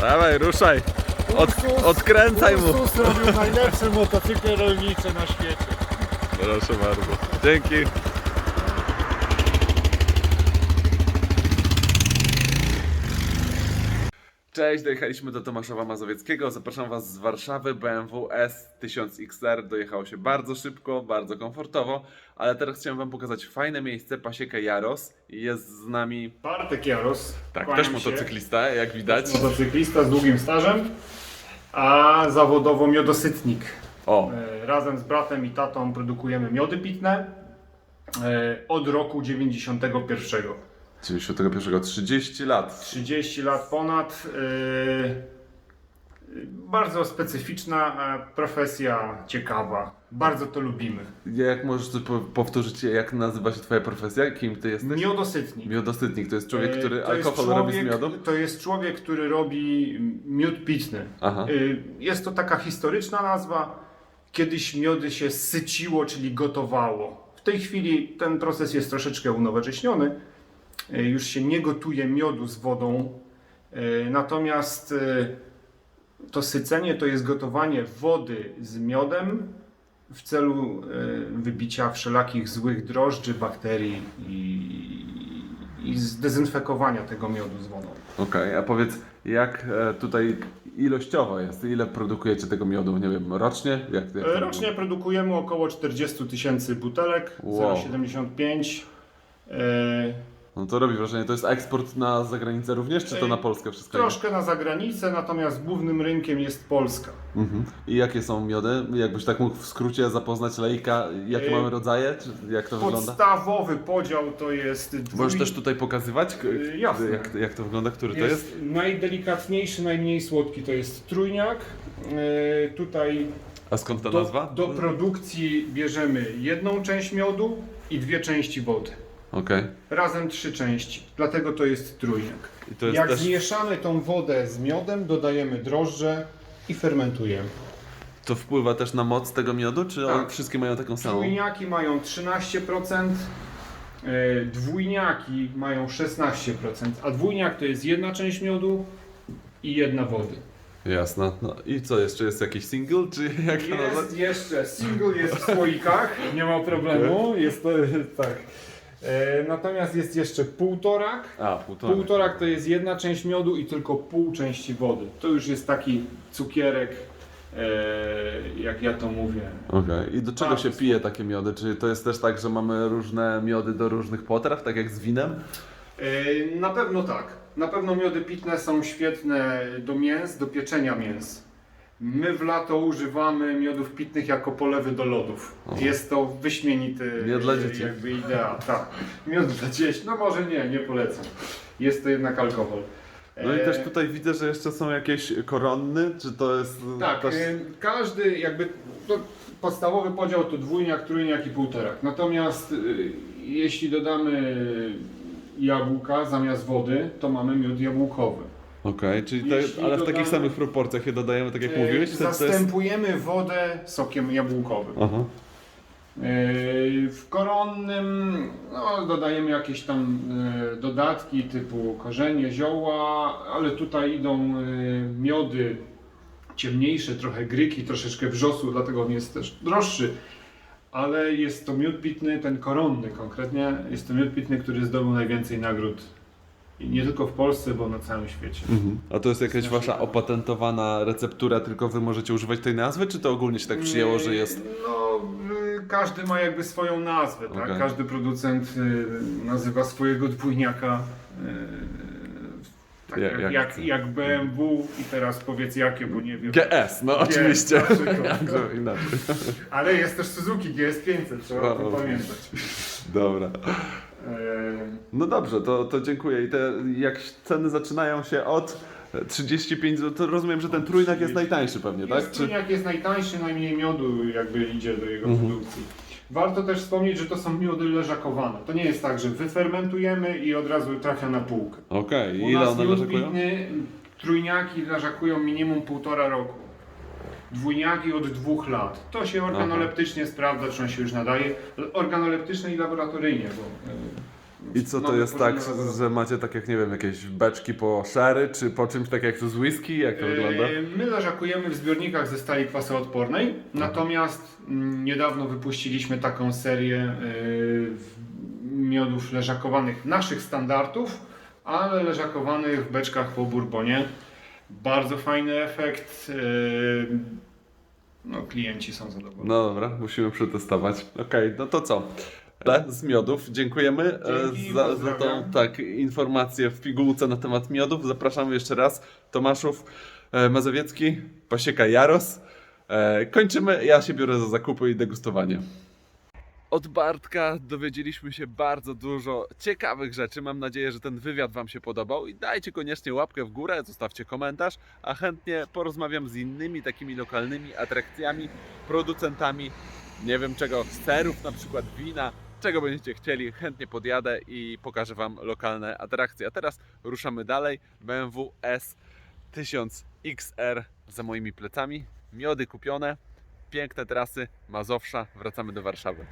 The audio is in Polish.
Dawaj, ruszaj. Od, odkręcaj mu. Ursus robił najlepsze motocykle rolnicze na świecie. Proszę bardzo. Dzięki. Cześć, dojechaliśmy do Tomaszowa Mazowieckiego. Zapraszam Was z Warszawy. BMW S1000XR dojechało się bardzo szybko, bardzo komfortowo, ale teraz chciałem Wam pokazać fajne miejsce, pasiekę Jaros. I Jest z nami, Bartek Jaros. tak, kłaniam też się. motocyklista, jak widać. Motocyklista z długim stażem, a zawodowo miodosytnik. O, E, Razem z bratem i tatą produkujemy miody pitne e, od roku 91. 91, 30 lat. 30 lat ponad. e, Bardzo specyficzna e, profesja, ciekawa. Bardzo to lubimy. Jak możesz powtórzyć, jak nazywa się Twoja profesja? Kim Ty jesteś? Miodosytnik. Miodosytnik to jest człowiek, E, który to alkohol robi z człowiek- miodu? To jest człowiek, który robi miód pitny. Aha. Y, Jest to taka historyczna nazwa. Kiedyś miody się syciło, czyli gotowało. W tej chwili ten proces jest troszeczkę unowocześniony. Y, Już się nie gotuje miodu z wodą. Y, Natomiast y, to sycenie to jest gotowanie wody z miodem w celu wybicia wszelakich złych drożdży, bakterii i, i zdezynfekowania tego miodu z wodą. Okej, a powiedz, jak e, tutaj ilościowo jest? Ile produkujecie tego miodu? Nie wiem, rocznie? Jak, jak E, Rocznie produkujemy około 40 tysięcy butelek, Wow. 0,75. E, No to robi wrażenie. To jest eksport na zagranicę również, czy to na Polskę wszystko? troszkę na zagranicę, natomiast głównym rynkiem jest Polska. Mhm. I jakie są miody? Jakbyś tak mógł w skrócie zapoznać laika, jakie mamy rodzaje? Czy jak to wygląda? Podstawowy podział to jest. Dwój... Możesz też tutaj pokazywać, k- Y, jasne. jak, jak to wygląda, który to jest? Najdelikatniejszy, najmniej słodki to jest trójniak. E, tutaj A skąd ta do, nazwa? do produkcji bierzemy jedną część miodu i dwie części wody. Okej. Razem trzy części, dlatego to jest trójniak. I to jest Jak też... zmieszamy tą wodę z miodem, dodajemy drożdże i fermentujemy. To wpływa też na moc tego miodu, czy Tak. one wszystkie mają taką samą? Trójniaki mają 13%, e, dwójniaki mają 16%, a dwójniak to jest jedna część miodu i jedna wody. Jasne. No i co, jeszcze jest jakiś single, czy jak to nazwać? Jest jeszcze, single jest w słoikach, nie ma problemu, jest to tak. E, Natomiast jest jeszcze półtorak. A, półtora. Półtorak to jest jedna część miodu i tylko pół części wody. To już jest taki cukierek, e, jak ja to mówię. Okej. I do czego się pije takie miody? Czy to jest też tak, że mamy różne miody do różnych potraw, tak jak z winem? E, Na pewno tak. Na pewno miody pitne są świetne do mięs, do pieczenia mięs. My w lato używamy miodów pitnych jako polewy do lodów. Jest to wyśmienity Nie dla e, dzieci. jakby idea. Tak. Miód dla dzieci, no może nie, nie polecam. Jest to jednak alkohol. No i E, też tutaj widzę, że jeszcze są jakieś koronny, czy to jest... Tak, też... e, każdy jakby to podstawowy podział to dwójniak, trójniak i półtorak. Natomiast e, jeśli dodamy jabłka zamiast wody, to mamy miód jabłkowy. Okej, czyli to, ale w takich samych proporcjach je dodajemy, tak jak E, mówiłeś? To, to jest... Zastępujemy wodę sokiem jabłkowym. Aha. E, W koronnym no, dodajemy jakieś tam e, dodatki typu korzenie, zioła, ale tutaj idą e, miody ciemniejsze, trochę gryki, troszeczkę wrzosu, dlatego on jest też droższy. Ale jest to miód pitny, ten koronny konkretnie, jest to miód pitny, który zdobył najwięcej nagród. I nie tylko w Polsce, bo na całym świecie. Mhm. A to jest jakaś Znaczy- wasza opatentowana receptura, tylko wy możecie używać tej nazwy, czy to ogólnie się tak przyjęło, że jest... No, y, każdy ma jakby swoją nazwę, tak? Każdy producent y, nazywa swojego dwójniaka y, tak Ja- jak, jak jak, chce. jak BMW i teraz powiedz jakie, bo nie wiem. GS, no Nie, oczywiście. na przykład. Jakże inaczej. Ale jest też Suzuki GS500, trzeba o tym O, o. pamiętać. Dobra. No dobrze, to, to dziękuję. I te, jak ceny zaczynają się od 35 zł, to rozumiem, że ten trójnak jest najtańszy pewnie, tak? Jest trójniak jest najtańszy, najmniej miodu jakby idzie do jego Mhm. produkcji. Warto też wspomnieć, że to są miody leżakowane. To nie jest tak, że wyfermentujemy i od razu trafia na półkę. Okej, U ile nas one miód leżakują? trójniaki leżakują minimum półtora roku. Dwójniaki od dwóch lat. To się organoleptycznie sprawdza, czy on się już nadaje. Organoleptycznie i laboratoryjnie, bo I co to jest tak, że macie tak jak, nie wiem, jakieś beczki po sherry, czy po czymś tak jak to z whisky? Jak to wygląda? E, My leżakujemy w zbiornikach ze stali kwasoodpornej, natomiast mm, niedawno wypuściliśmy taką serię e, w- miodów leżakowanych naszych standardów, ale leżakowanych w beczkach po bourbonie. Bardzo fajny efekt. e, No, klienci są zadowoleni. No dobra, musimy przetestować. Okej, no to co? Le z miodów. Dziękujemy e, Dzięki, za, za tą tak, informację w pigułce na temat miodów. Zapraszamy jeszcze raz. Tomaszów e, Mazowiecki, Pasieka Jaros. E, kończymy. Ja się biorę za zakupy i degustowanie. Od Bartka dowiedzieliśmy się bardzo dużo ciekawych rzeczy. Mam nadzieję, że ten wywiad Wam się podobał i dajcie koniecznie łapkę w górę, zostawcie komentarz, a chętnie porozmawiam z innymi takimi lokalnymi atrakcjami, producentami, nie wiem czego, serów na przykład, wina, czego będziecie chcieli, chętnie podjadę i pokażę Wam lokalne atrakcje. A teraz ruszamy dalej. BMW S1000 XR za moimi plecami, miody kupione, piękne trasy, Mazowsza, wracamy do Warszawy.